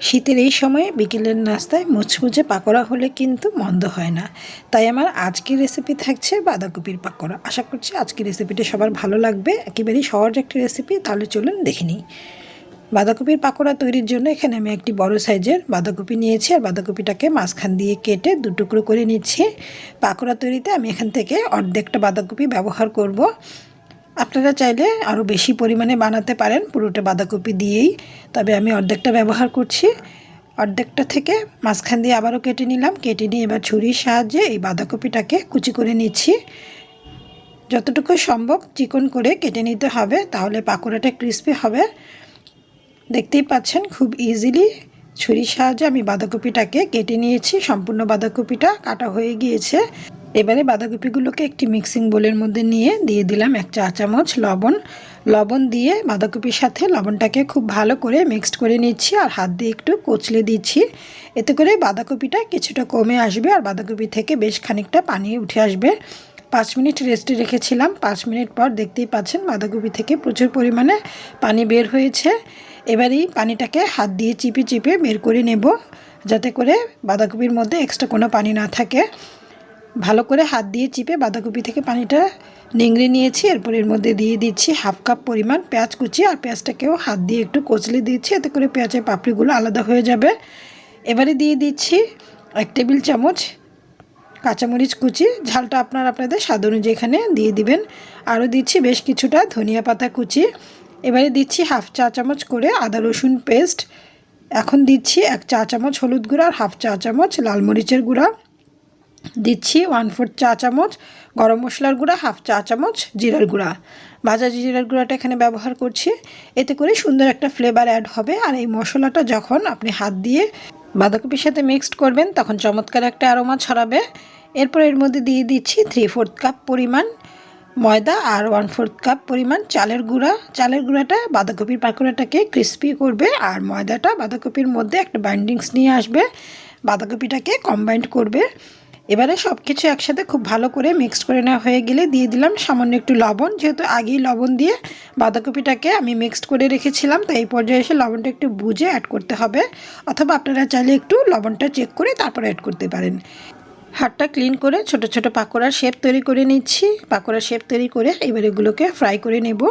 শীতের এই সময়ে বিকেলের নাস্তায় মুচমুচে পাকোড়া হলে কিন্তু মন্দ হয় না। তাই আমার আজকের রেসিপি থাকছে বাঁধাকপির পাকোড়া। আশা করছি আজকের রেসিপিটা সবার ভালো লাগবে। একেবারেই সহজ একটি রেসিপি তাহলে চলুন দেখে নিই। বাঁধাকপির পাকোড়া তৈরির জন্য এখানে আমি একটি বড় সাইজের বাঁধাকপি নিয়েছি আর বাঁধাকপিটাকে মাঝখান দিয়ে কেটে দু টুকরো করে নিচ্ছি। পাকোড়া তৈরিতে আমি এখান থেকে অর্ধেকটা বাঁধাকপি ব্যবহার করব। আপনারা চাইলে আরও বেশি পরিমাণে বানাতে পারেন। পুরোটা বাঁধাকপি দিয়েই। তবে আমি অর্ধেকটা ব্যবহার করছি। অর্ধেকটা থেকে মাঝখান দিয়ে আবারও কেটে নিলাম। কেটে নিয়ে এবার ছুরির সাহায্যে এই বাঁধাকপিটাকে কুচি করে নিচ্ছি। যতটুকু সম্ভব চিকন করে কেটে নিতে হবে, তাহলে পাকোড়াটা ক্রিস্পি হবে। দেখতেই পাচ্ছেন, খুব ইজিলি ছুরির সাহায্যে আমি বাঁধাকপিটাকে কেটে নিয়েছি। সম্পূর্ণ বাঁধাকপিটা কাটা হয়ে গিয়েছে। এবারে বাঁধাকপিগুলোকে একটি মিক্সিং বোলের মধ্যে নিয়ে দিয়ে দিলাম এক চা চামচ লবণ। লবণ দিয়ে বাঁধাকপির সাথে লবণটাকে খুব ভালো করে মিক্সড করে নিচ্ছি আর হাত দিয়ে একটু কচলে দিচ্ছি। এতে করে বাঁধাকপিটা কিছুটা কমে আসবে আর বাঁধাকপি থেকে বেশ খানিকটা পানি উঠে আসবে। পাঁচ মিনিট রেস্টে রেখেছিলাম। পাঁচ মিনিট পর দেখতেই পাচ্ছেন বাঁধাকপি থেকে প্রচুর পরিমাণে পানি বের হয়েছে। এবারেই পানিটাকে হাত দিয়ে চিপে চিপে বের করে নেব যাতে করে বাঁধাকপির মধ্যে এক্সট্রা কোনো পানি না থাকে। ভালো করে হাত দিয়ে চিপে বাঁধাকপি থেকে পানিটা নিংড়ে নিয়েছি। এরপর এর মধ্যে দিয়ে দিচ্ছি হাফ কাপ পরিমাণ পেঁয়াজ কুচি আর পেঁয়াজটাকেও হাত দিয়ে একটু কচলে দিচ্ছি, এতে করে পেঁয়াজের পাপড়িগুলো আলাদা হয়ে যাবে। এবারে দিয়ে দিচ্ছি এক টেবিল চামচ কাঁচামরিচ কুচি, ঝালটা আপনার আপনাদের স্বাদ অনুযায়ী এখানে দিয়ে দিবেন। আরও দিচ্ছি বেশ কিছুটা ধনিয়া পাতা কুচি। এবারে দিচ্ছি হাফ চা চামচ করে আদা রসুন পেস্ট। এখন দিচ্ছি এক চা চামচ হলুদ গুঁড়া আর হাফ চা চামচ লাল মরিচের গুঁড়া। দিচ্ছি ওয়ান ফোর্থ চা চামচ গরম মশলার গুঁড়া হাফ চা চামচ জিরার গুঁড়া। ভাজা জিরার গুঁড়াটা এখানে ব্যবহার করছি। এতে করে সুন্দর একটা ফ্লেভার অ্যাড হবে। আর এই মশলাটা যখন আপনি হাত দিয়ে বাঁধাকপির সাথে মিক্সড করবেন, তখন চমৎকার একটা অ্যারোমা ছড়াবে। এরপর এর মধ্যে দিয়ে দিচ্ছি থ্রি ফোর্থ কাপ পরিমাণ ময়দা আর ওয়ান ফোর্থ কাপ পরিমাণ চালের গুঁড়া। চালের গুঁড়াটা বাঁধাকপির পাকোড়াটাকে ক্রিস্পি করবে আর ময়দাটা বাঁধাকপির মধ্যে একটা বাইন্ডিংস নিয়ে আসবে। বাঁধাকপিটাকে কম্বাইন্ড করবে। এবারে সব কিছু একসাথে খুব ভালো করে মিক্স করে নেওয়া হয়ে গেলে দিয়ে দিলাম সামান্য একটু লবণ। যেহেতু আগেই লবণ দিয়ে বাঁধাকপিটাকে আমি মিক্সড করে রেখেছিলাম, তাই এই পর্যায়ে এসে লবণটা একটু বুঝে অ্যাড করতে হবে। অথবা আপনারা চাইলে একটু লবণটা চেক করে তারপর অ্যাড করতে পারেন। হাতটা ক্লিন করে ছোট ছোট পাকোড়ার শেপ তৈরি করে নিচ্ছি। পাকোড়ার শেপ তৈরি করে এবার এগুলোকে ফ্রাই করে নেব।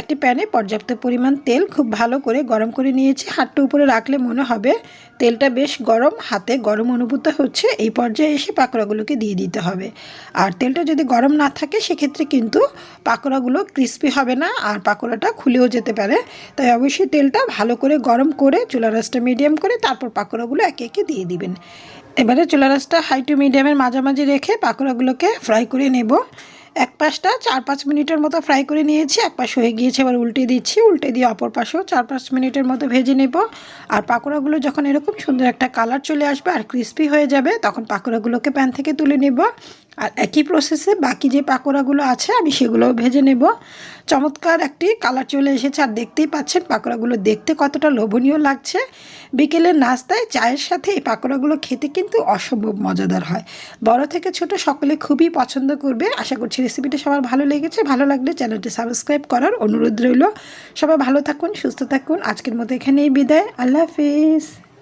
একটি প্যানে পর্যাপ্ত পরিমাণ তেল খুব ভালো করে গরম করে নিয়েছি। হাতটা উপরে রাখলে মনে হবে তেলটা বেশ গরম, হাতে গরম অনুভূত হচ্ছে। এই পর্যায়ে এসে পাকোড়াগুলোকে দিয়ে দিতে হবে। আর তেলটা যদি গরম না থাকে, সেক্ষেত্রে কিন্তু পাকোড়াগুলো ক্রিস্পি হবে না আর পাকোড়াটা খুলেও যেতে পারে। তাই অবশ্যই তেলটা ভালো করে গরম করে চুলা রাসটা মিডিয়াম করে তারপর পাকোড়াগুলো একে একে দিয়ে দিবেন। এবারে চুলা রাসটা হাই টু মিডিয়ামের মাঝামাঝি রেখে পাকোড়াগুলোকে ফ্রাই করে নেব। এক পাশটা চার পাঁচ মিনিটের মতো ফ্রাই করে নিয়েছি, এক পাশ হয়ে গিয়েছে, এবার উল্টে দিচ্ছি। উল্টে দিয়ে অপর পাশেও চার পাঁচ মিনিটের মতো ভেজে নেব। আর পাকোড়াগুলো যখন এরকম সুন্দর একটা কালার চলে আসবে আর ক্রিস্পি হয়ে যাবে, তখন পাকোড়াগুলোকে প্যান থেকে তুলে নেব। আর একই প্রসেসে বাকি যে পাকোড়াগুলো আছে, আমি সেগুলোও ভেজে নেব। চমৎকার একটি কালার চলে এসেছে, আর দেখতেই পাচ্ছেন পাকোড়াগুলো দেখতে কতটা লোভনীয় লাগছে। বিকেলের নাস্তায় চায়ের সাথে এই পাকোড়াগুলো খেতে কিন্তু অসম্ভব মজাদার হয়। বড় থেকে ছোট সকলে খুবই পছন্দ করবে। আশা করছি রেসিপিটা সবার ভালো লেগেছে। ভালো লাগলে চ্যানেলটি সাবস্ক্রাইব করার অনুরোধ রইল। সবাই ভালো থাকুন, সুস্থ থাকুন। আজকের মতো এখানেই বিদায়। আল্লাহ হাফিজ।